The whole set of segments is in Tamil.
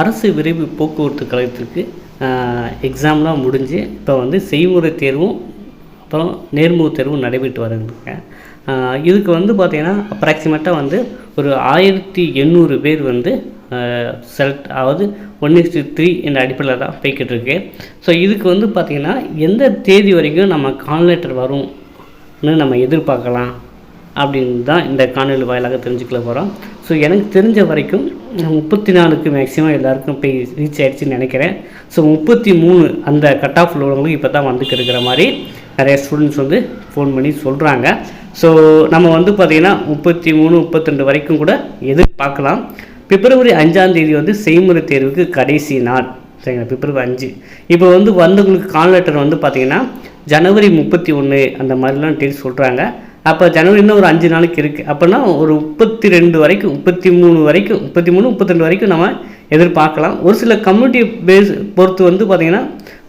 அரசு விரைவு போக்குவரத்து கழகத்திற்கு எக்ஸாம்லாம் முடிஞ்சு இப்போ வந்து செய்முறை தேர்வும் அப்புறம் நேர்முக தேர்வும் நடைபெற்று வருதுங்க. இதுக்கு வந்து பார்த்திங்கன்னா அப்ராக்சிமேட்டாக வந்து ஒரு ஆயிரத்தி எண்ணூறு பேர் வந்து செலக்ட் அதாவது ஒன் இஸ்டு த்ரீ என்ற அடிப்படையில் தான் போய்கிட்டு இருக்கு. ஸோ இதுக்கு வந்து பார்த்திங்கன்னா எந்த தேதி வரைக்கும் நம்ம கால்நெட்டர் வரும்னு நம்ம எதிர்பார்க்கலாம் அப்படின்னு தான் இந்த காணொலி வாயிலாக தெரிஞ்சுக்கல போகிறோம் ஸோ எனக்கு தெரிஞ்ச வரைக்கும் முப்பத்தி நாலுக்கு மேக்ஸிமம் எல்லாருக்கும் போய் ரீச் ஆகிடுச்சின்னு நினைக்கிறேன். ஸோ முப்பத்தி மூணு அந்த கட் ஆஃப் உள்ளவங்களுக்கு இப்போ தான் வந்துட்டு இருக்கிற மாதிரி நிறைய ஸ்டூடெண்ட்ஸ் வந்து ஃபோன் பண்ணி சொல்கிறாங்க ஸோ நம்ம வந்து பார்த்திங்கன்னா முப்பத்தி மூணு முப்பத்திரெண்டு வரைக்கும் கூட எதிர்பார்க்கலாம். பிப்ரவரி அஞ்சாம் தேதி வந்து செய்முறை தேர்வுக்கு கடைசி நாள். சரிங்களா? பிப்ரவரி அஞ்சு. இப்போ வந்து வந்தவங்களுக்கு கால் லெட்டர் வந்து பார்த்திங்கன்னா ஜனவரி முப்பத்தி ஒன்று அந்த மாதிரிலாம் டேட் சொல்கிறாங்க அப்போ ஜனவரி இன்னும் ஒரு அஞ்சு நாளைக்கு இருக்குது அப்போனா ஒரு முப்பத்தி ரெண்டு வரைக்கும் முப்பத்தி மூணு வரைக்கும் முப்பத்தி மூணு முப்பத்தி ரெண்டு வரைக்கும் நம்ம எதிர்பார்க்கலாம். ஒரு சில கம்யூனிட்டி பேஸ் பொறுத்து வந்து பார்த்திங்கன்னா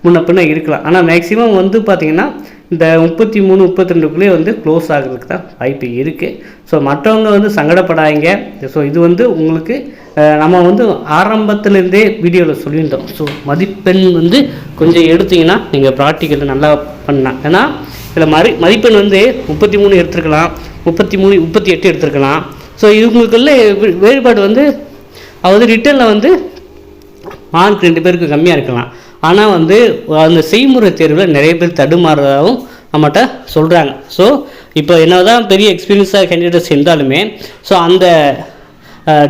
முன்ன பின்ன இருக்கலாம். ஆனால் மேக்ஸிமம் வந்து பார்த்திங்கன்னா இந்த முப்பத்தி மூணு முப்பத்தி ரெண்டுக்குள்ளேயே வந்து க்ளோஸ் ஆகிறதுக்கு தான் வாய்ப்பு இருக்குது ஸோ மற்றவங்க வந்து சங்கடப்படாதீங்க. ஸோ இது வந்து உங்களுக்கு நம்ம வந்து ஆரம்பத்துலேருந்தே வீடியோவில் சொல்லியிருந்தோம். ஸோ மதிப்பெண் வந்து கொஞ்சம் எடுத்திங்கன்னா நீங்கள் ப்ராக்டிக்கலில் நல்லா பண்ணலாம். ஏன்னா இதில் மதி மதிப்பெண் வந்து முப்பத்தி மூணு எடுத்துருக்கலாம். முப்பத்தி மூணு முப்பத்தி எட்டு எடுத்துருக்கலாம். ஸோ இவங்களுக்குள்ள வேறுபாடு வந்து அதாவது ரிட்டனில் வந்து மார்க் ரெண்டு பேருக்கு கம்மியாக இருக்கலாம். ஆனால் வந்து அந்த செய்முறை தேர்வில் நிறைய பேர் தடுமாறுறதாகவும் நம்மகிட்ட சொல்கிறாங்க ஸோ இப்போ என்னதான் பெரிய எக்ஸ்பீரியன்ஸாக கேண்டிடேட்ஸ் இருந்தாலுமே ஸோ அந்த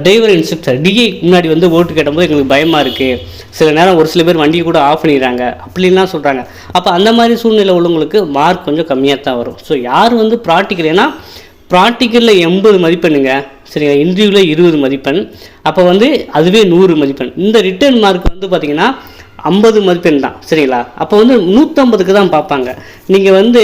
டிரைவர் இன்ஸ்ட்ரக்டர் டிஏ முன்னாடி வந்து ஓட்டு கேட்டபோது எங்களுக்கு பயமாக இருக்குது சில நேரம் ஒரு சில பேர் வண்டியை கூட ஆஃப் பண்ணிடுறாங்க. அப்படின்லாம் சொல்கிறாங்க அப்போ அந்த மாதிரி சூழ்நிலை உள்ளவங்களுக்கு மார்க் கொஞ்சம் கம்மியாக தான் வரும். ஸோ யார் வந்து ப்ராக்டிக்கல் ஏன்னா ப்ராக்டிக்கலில் எண்பது மதிப்பெண்ணுங்க. சரிங்களா? இன்டர்வியூவில் இருபது மதிப்பெண். அப்போ வந்து அதுவே நூறு மதிப்பெண். இந்த ரிட்டர்ன் மார்க் வந்து பார்த்திங்கன்னா ஐம்பது மதிப்பெண் தான். சரிங்களா? அப்போ வந்து நூற்றம்பதுக்கு தான் பார்ப்பாங்க. நீங்கள் வந்து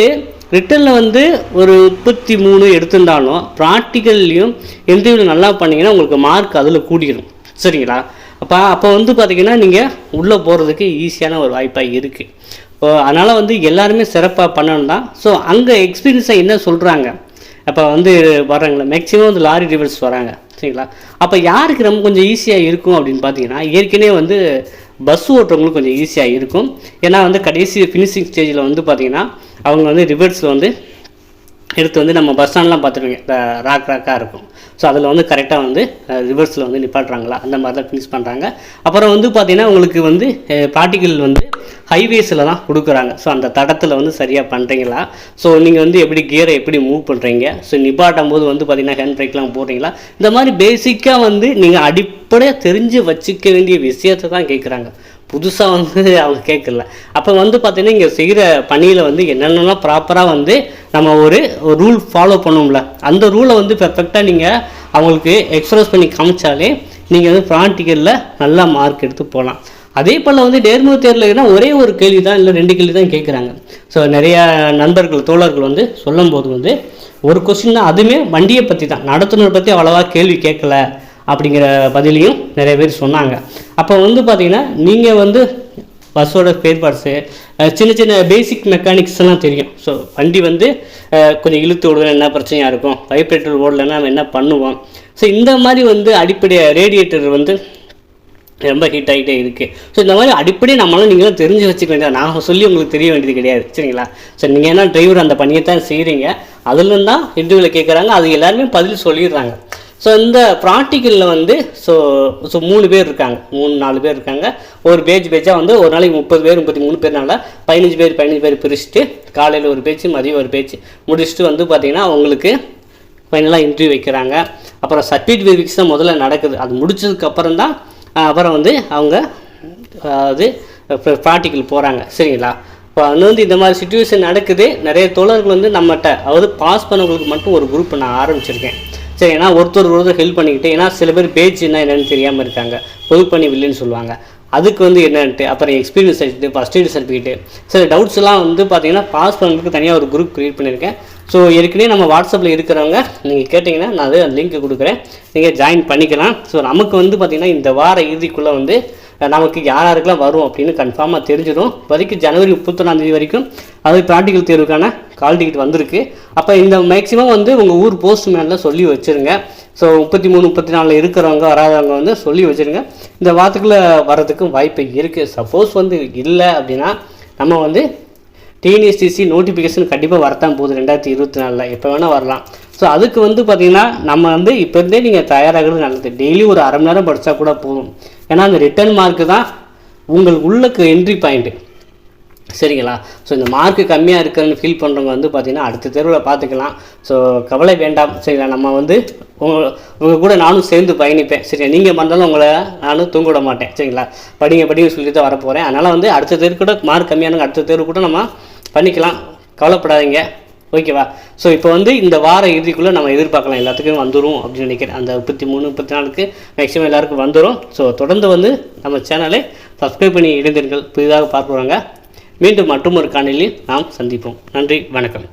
ரிட்டனில் வந்து ஒரு முப்பத்தி மூணு எடுத்திருந்தாலும் ப்ராக்டிக்கல்லையும் இன்டர்வியூவில் நல்லா பண்ணிங்கன்னா உங்களுக்கு மார்க் அதில் கூடிடும் சரிங்களா? அப்போ அப்போ வந்து பார்த்தீங்கன்னா நீங்கள் உள்ளே போகிறதுக்கு ஈஸியான ஒரு வாய்ப்பாக இருக்குது அதனால் வந்து எல்லாருமே சிறப்பாக பண்ணணும் தான். ஸோ அங்கே எக்ஸ்பீரியன்ஸாக என்ன சொல்கிறாங்க அப்போ வந்து வர்றாங்களே மேக்ஸிமம் வந்து லாரி டிரைவர்ஸ் வராங்க சரிங்களா? அப்போ யாருக்கு ரொம்ப கொஞ்சம் ஈஸியாக இருக்கும் அப்படின்னு பார்த்தீங்கன்னா ஏற்கனவே வந்து பஸ் ஓட்டுறவங்களுக்கு கொஞ்சம் ஈஸியாக இருக்கும். ஏன்னா வந்து கடைசி ஃபினிஷிங் ஸ்டேஜில் வந்து பார்த்தீங்கன்னா அவங்க வந்து ரிவர்ஸில் வந்து எடுத்து வந்து நம்ம பஸ் ஸ்டாண்ட்லாம் பார்த்துருவீங்க ராக் ராக்காக இருக்கும். ஸோ அதில் வந்து கரெக்டாக வந்து ரிவர்ஸில் வந்து நிப்பாட்டுறாங்களா? அந்த மாதிரி தான் ஃபினிஷ் பண்ணுறாங்க அப்புறம் வந்து பார்த்தீங்கன்னா உங்களுக்கு வந்து ப்ராக்டிக்கல் வந்து ஹைவேஸில் தான் கொடுக்குறாங்க. ஸோ அந்த தடத்தில் வந்து சரியாக பண்ணுறீங்களா ஸோ நீங்கள் வந்து எப்படி கியரை எப்படி மூவ் பண்ணுறீங்க ஸோ நிப்பாட்டும் போது வந்து பார்த்தீங்கன்னா ஹேண்ட் பிரேக்லாம் போடுறீங்களா? இந்த மாதிரி பேசிக்காக வந்து நீங்கள் அடிப்படையாக தெரிஞ்சு வச்சுக்க வேண்டிய விஷயத்தை தான் கேட்குறாங்க புதுசாக வந்து அவங்க கேட்கல அப்போ வந்து பார்த்திங்கன்னா இங்கே செய்கிற பணியில் வந்து என்னென்னலாம் ப்ராப்பராக வந்து நம்ம ஒரு ரூல் ஃபாலோ பண்ணுவோம்ல அந்த ரூலை வந்து பெர்ஃபெக்டாக நீங்கள் அவங்களுக்கு எக்ஸ்பிரஸ் பண்ணி காமிச்சாலே நீங்கள் வந்து ப்ராக்டிக்கலில் நல்லா மார்க் எடுத்து போகலாம் அதே போல் வந்து நேர்முக தேர்வுலனா ஒரே ஒரு கேள்வி தான் இல்லை ரெண்டு கேள்வி தான் கேட்குறாங்க ஸோ நிறையா நண்பர்கள் தோழர்கள் வந்து சொல்லும்போது வந்து ஒரு கொஸ்டின் தான் அதுவுமே வண்டியை பற்றி தான் நடத்துனர் பற்றி அவ்வளோவா கேள்வி கேட்கல அப்படிங்கிற பதிலையும் நிறைய பேர் சொன்னாங்க. அப்போ வந்து பார்த்தீங்கன்னா நீங்கள் வந்து பஸ்ஸோட ஸ்பேர் பார்ட்ஸு சின்ன சின்ன பேசிக் மெக்கானிக்ஸ் எல்லாம் தெரியும். ஸோ வண்டி வந்து கொஞ்சம் இழுத்து விடுவேன் என்ன பிரச்சனையாக இருக்கும்? வைப்ரேட்டர் ஓடலைன்னா நம்ம என்ன பண்ணுவோம்? ஸோ இந்த மாதிரி வந்து அடிப்படை ரேடியேட்டர் வந்து ரொம்ப ஹீட் ஆகிட்டே இருக்குது ஸோ இந்த மாதிரி அடிப்படை நம்மளால் நீங்களும் தெரிஞ்சு வச்சுக்க வேண்டியது. நான் சொல்லி உங்களுக்கு தெரிய வேண்டியது கிடையாது. சரிங்களா? ஸோ நீங்கள் என்ன டிரைவர் அந்த பணியை தான் செய்கிறீங்க அதுலேருந்து தான் இன்டர்வியூவில் கேட்குறாங்க அது எல்லாருமே பதில் சொல்லிடுறாங்க. ஸோ இந்த ப்ராக்டிக்கலில் வந்து ஸோ ஸோ மூணு பேர் இருக்காங்க. மூணு நாலு பேர் இருக்காங்க. ஒரு பேஜ் பேஜாக வந்து ஒரு நாளைக்கு முப்பது பேர் முப்பத்தி மூணு பேர்னால பதினஞ்சு பேர் பதினஞ்சு பேர் பிரிச்சுட்டு காலையில் ஒரு பேச்சு மதியம் ஒரு பேச்சு முடிச்சுட்டு வந்து பார்த்திங்கன்னா அவங்களுக்கு ஃபைனலாக இன்டர்வியூ வைக்கிறாங்க. அப்புறம் சர்டிஃபிகேட் தான் முதல்ல நடக்குது. அது முடிச்சதுக்கப்புறம் தான் அப்புறம் வந்து அவங்க அதாவது ப்ராக்டிக்கல் போகிறாங்க சரிங்களா? இப்போ அது வந்து இந்த மாதிரி சுச்சுவேஷன் நடக்குது. நிறைய தோழர்கள் வந்து நம்மகிட்ட அதாவது பாஸ் பண்ணவங்களுக்கு மட்டும் ஒரு குரூப் நான் ஆரம்பிச்சிருக்கேன். சரி ஏன்னா ஒருத்தர் ஒருத்தர் ஹெல்ப் பண்ணிக்கிட்டு ஏன்னா சில பேர் பேஜ் என்ன என்னென்னு தெரியாமல் இருக்காங்க. பொதுப்பணி வில்லைன்னு சொல்லுவாங்க. அதுக்கு வந்து என்னன்ட்டு அப்புறம் experience certificate first aid certificate சில டவுட்ஸ் எல்லாம் வந்து பார்த்தீங்கன்னா பாஸ் பண்ணுறதுக்கு தனியாக ஒரு குரூப் க்ரியேட் பண்ணியிருக்கேன் ஸோ ஏற்கனவே நம்ம வாட்ஸ்அப்பில் இருக்கிறவங்க நீங்கள் கேட்டிங்கன்னா நான் அது லிங்க் கொடுக்குறேன். நீங்கள் ஜாயின் பண்ணிக்கலாம். ஸோ நமக்கு வந்து பார்த்திங்கன்னா இந்த வார இறுதிக்குள்ளே வந்து நமக்கு யார் யாருக்கெல்லாம் வரும் அப்படின்னு கன்ஃபார்மாக தெரிஞ்சிடும். இப்போதைக்கு ஜனவரி முப்பத்தொன்னாந்தேதி வரைக்கும் அது ப்ராக்டிக்கல் தேர்வுக்கான கால் டிக்கெட் வந்திருக்கு. அப்போ இந்த மேக்ஸிமம் வந்து உங்கள் ஊர் போஸ்ட் மேனில் சொல்லி வச்சுருங்க. ஸோ முப்பத்தி மூணு முப்பத்தி நாலில் இருக்கிறவங்க வராதவங்க வந்து சொல்லி வச்சுருங்க. இந்த வாரத்துக்குள்ளே வரதுக்கும் வாய்ப்பு இருக்குது சப்போஸ் வந்து இல்லை அப்படின்னா நம்ம வந்து டிஎன்எஸ்டிசி நோட்டிஃபிகேஷன் கண்டிப்பாக வரத்தான் போகுது ரெண்டாயிரத்தி இருபத்தி நாலில் எப்போ வேணால் வரலாம். ஸோ அதுக்கு வந்து பார்த்திங்கன்னா நம்ம வந்து இப்போ இருந்தே நீங்கள் தயாராகிறது நல்லது. டெய்லி ஒரு அரை மணி நேரம் படித்தா கூட போதும். ஏன்னா அந்த ரிட்டர்ன் மார்க்கு தான் உங்கள் உள்ளக்கு என்ட்ரி பாயிண்ட்டு சரிங்களா? ஸோ இந்த மார்க்கு கம்மியாக இருக்குன்னு ஃபீல் பண்ணுறவங்க வந்து பார்த்திங்கன்னா அடுத்த தெருவில் பார்த்துக்கலாம் ஸோ கவலை வேண்டாம். சரிங்களா? நம்ம வந்து உங்கள் உங்கள் கூட நானும் சேர்ந்து பயணிப்பேன். சரியா? நீங்கள் பண்ணாலும் உங்களை நானும் தூங்க விட மாட்டேன். சரிங்களா? படிங்க படிங்க சொல்லி தான் வரப்போகிறேன் அதனால் வந்து அடுத்த தெரு கூட மார்க் கம்மியானவங்க அடுத்த தெரு கூட நம்ம பண்ணிக்கலாம். கவலைப்படாதீங்க. ஓகேவா ஸோ இப்போ வந்து இந்த வார இறுதிக்குள்ளே நம்ம எதிர்பார்க்கலாம். எல்லாத்துக்கும் வந்துடும் அப்படின்னு நினைக்கிறேன். அந்த முப்பத்தி மூணு முப்பத்தி நாலுக்கு மேக்ஸிமம் எல்லாருக்கும் வந்துடும் ஸோ தொடர்ந்து வந்து நம்ம சேனலை சப்ஸ்கிரைப் பண்ணி இணைந்தீர்கள் புதிதாக பார்க்குறாங்க மீண்டும் மற்றும் ஒரு காணொலியில் நாம் சந்திப்போம். நன்றி வணக்கம்.